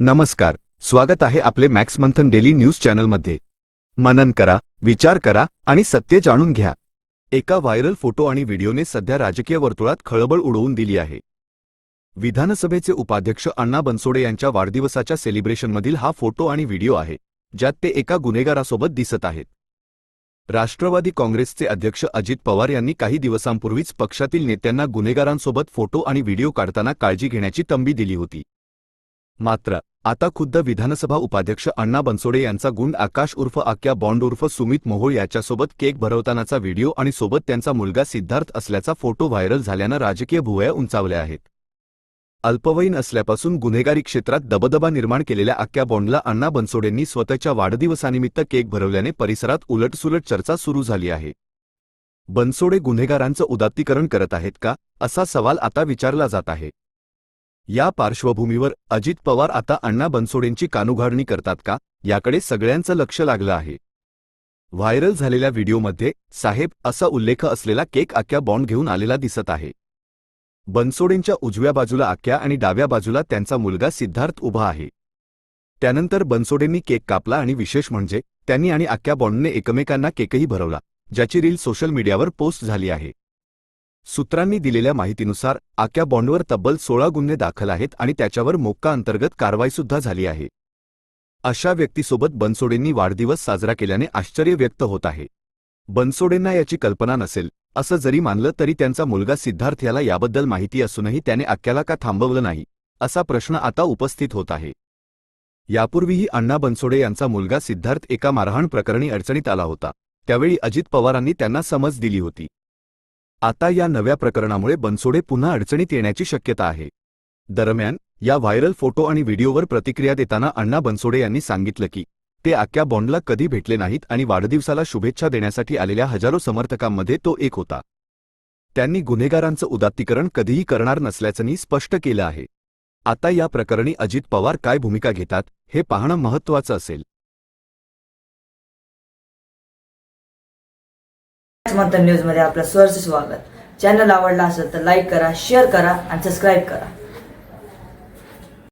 नमस्कार स्वागत आहे आपले मॅक्स मंथन डेली न्यूज चॅनलमध्ये. मनन करा विचार करा आणि सत्य जाणून घ्या. एका व्हायरल फोटो आणि व्हिडिओने सध्या राजकीय वर्तुळात खळबळ उडवून दिली आहे. विधानसभेचे उपाध्यक्ष अण्णा बनसोडे यांच्या वाढदिवसाच्या सेलिब्रेशनमधील हा फोटो आणि व्हिडिओ आहे ज्यात ते एका गुन्हेगारासोबत दिसत आहेत. राष्ट्रवादी काँग्रेसचे अध्यक्ष अजित पवार यांनी काही दिवसांपूर्वीच पक्षातील नेत्यांना गुन्हेगारांसोबत फोटो आणि व्हिडिओ काढताना काळजी घेण्याची तंबी दिली होती. मात्र आता खुद्द विधानसभा उपाध्यक्ष अण्णा बनसोडे यांचा गुंड आकाश उर्फ आक्या बॉन्ड उर्फ सुमित मोहोळ याच्यासोबत केक भरवतानाचा व्हिडिओ आणि सोबत त्यांचा मुलगा सिद्धार्थ असल्याचा फोटो व्हायरल झाल्यानं राजकीय भुवया उंचावल्या आहेत. अल्पवयीन असल्यापासून गुन्हेगारी क्षेत्रात दबदबा निर्माण केलेल्या आक्या बॉन्डला अण्णा बनसोडेंनी स्वतःच्या वाढदिवसानिमित्त केक भरवल्याने परिसरात उलटसुलट चर्चा सुरू झाली आहे. बनसोडे गुन्हेगारांचं उदात्तीकरण करत आहेत का? असा सवाल आता विचारला जात आहे. या पार्श्वभूमीवर अजित पवार आता अण्णा बनसोडेंची कानुघाडणी करतात का? याकडे सगळ्यांचं लक्ष लागलं आहे. व्हायरल झालेल्या व्हिडिओमध्ये साहेब असा उल्लेख असलेला केक आख्या बॉन्ड घेऊन आलेला दिसत आहे. बनसोडेंच्या उजव्या बाजूला आख्या आणि डाव्या बाजूला त्यांचा मुलगा सिद्धार्थ उभा आहे. त्यानंतर बनसोडेंनी केक कापला आणि विशेष म्हणजे त्यांनी आणि आख्या बॉन्डने एकमेकांना केकही भरवला ज्याची रील सोशल मीडियावर पोस्ट झाली आहे. सूत्रांनी दिलेल्या माहितीनुसार आक्या बॉन्डवर तब्बल सोळा गुन्हे दाखल आहेत आणि त्याच्यावर मोक्का अंतर्गत कारवाईसुद्धा झाली आहे. अशा व्यक्तीसोबत बनसोडेंनी वाढदिवस साजरा केल्याने आश्चर्य व्यक्त होत आहे. बनसोडेंना याची कल्पना नसेल असं जरी मानलं तरी त्यांचा मुलगा सिद्धार्थ याला याबद्दल माहिती असूनही त्याने आक्याला का थांबवलं नाही असा प्रश्न आता उपस्थित होत आहे. यापूर्वीही अण्णा बनसोडे यांचा मुलगा सिद्धार्थ एका मारहाण प्रकरणी अडचणीत आला होता. त्यावेळी अजित पवारांनी त्यांना समज दिली होती. आता या नव्या प्रकरणामुळे बनसोडे पुन्हा अडचणीत येण्याची शक्यता आहे. दरम्यान या व्हायरल फोटो आणि व्हिडिओवर प्रतिक्रिया देताना अण्णा बनसोडे यांनी सांगितलं की ते आख्या बॉन्डला कधी भेटले नाहीत आणि वाढदिवसाला शुभेच्छा देण्यासाठी आलेल्या हजारो समर्थकांमध्ये तो एक होता. त्यांनी गुन्हेगारांचं उदात्तीकरण कधीही करणार नसल्याचंही स्पष्ट केलं आहे. आता या प्रकरणी अजित पवार काय भूमिका घेतात हे पाहणं महत्त्वाचं असेल. मंथन न्यूजमध्ये आपलं सहर्ष स्वागत. चॅनल आवडला असेल तर लाईक करा शेअर करा आणि सबस्क्राईब करा.